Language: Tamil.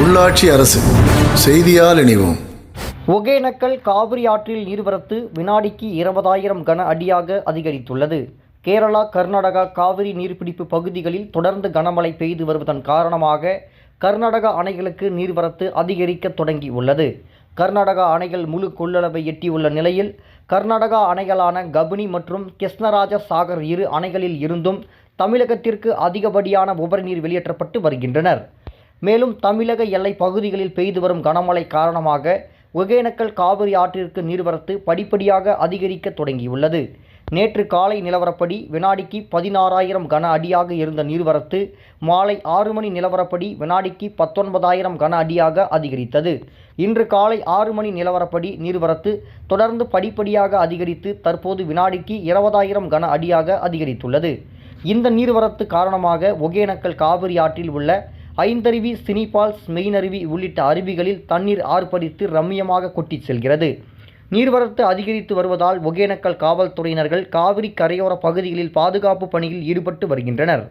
உள்ளாட்சி அரசு செய்தியால் இணைவோம். ஒகேனக்கல் காவிரி ஆற்றில் நீர்வரத்து வினாடிக்கு இருபதாயிரம் கன அடியாக அதிகரித்துள்ளது. கேரளா கர்நாடகா காவிரி நீர்பிடிப்பு பகுதிகளில் தொடர்ந்து கனமழை பெய்து வருவதன் காரணமாக கர்நாடகா அணைகளுக்கு நீர்வரத்து அதிகரிக்க தொடங்கியுள்ளது. கர்நாடகா அணைகள் முழு கொள்ளளவை எட்டியுள்ள நிலையில் கர்நாடகா அணைகளான கபினி மற்றும் கிருஷ்ணராஜ சாகர் இரு அணைகளில் இருந்தும் தமிழகத்திற்கு அதிகப்படியான உபரிநீர் வெளியேற்றப்பட்டு வருகின்றனர். மேலும் தமிழக எல்லை பகுதிகளில் பெய்து வரும் கனமழை காரணமாக ஒகேனக்கல் காவிரி ஆற்றிற்கு நீர்வரத்து படிப்படியாக அதிகரிக்க தொடங்கியுள்ளது. நேற்று காலை நிலவரப்படி வினாடிக்கு பதினாறாயிரம் கன அடியாக இருந்த நீர்வரத்து மாலை ஆறு மணி நிலவரப்படி வினாடிக்கு பத்தொன்பதாயிரம் கன அடியாக அதிகரித்தது. இன்று காலை ஆறு மணி நிலவரப்படி நீர்வரத்து தொடர்ந்து படிப்படியாக அதிகரித்து தற்போது வினாடிக்கு இருபதாயிரம் கன அடியாக அதிகரித்துள்ளது. இந்த நீர்வரத்து காரணமாக ஒகேனக்கல் காவிரி ஆற்றில் உள்ள ஐந்தருவி சினிபால்ஸ் மெயினருவி உள்ளிட்ட அருவிகளில் தண்ணீர் ஆர்ப்பரித்து ரம்மியமாக கொட்டிச் செல்கிறது. நீர்வரத்து அதிகரித்து வருவதால் ஒகேனக்கல் காவல்துறையினர்கள் காவிரி கரையோர பகுதிகளில் பாதுகாப்பு பணியில் ஈடுபட்டு வருகின்றனர்.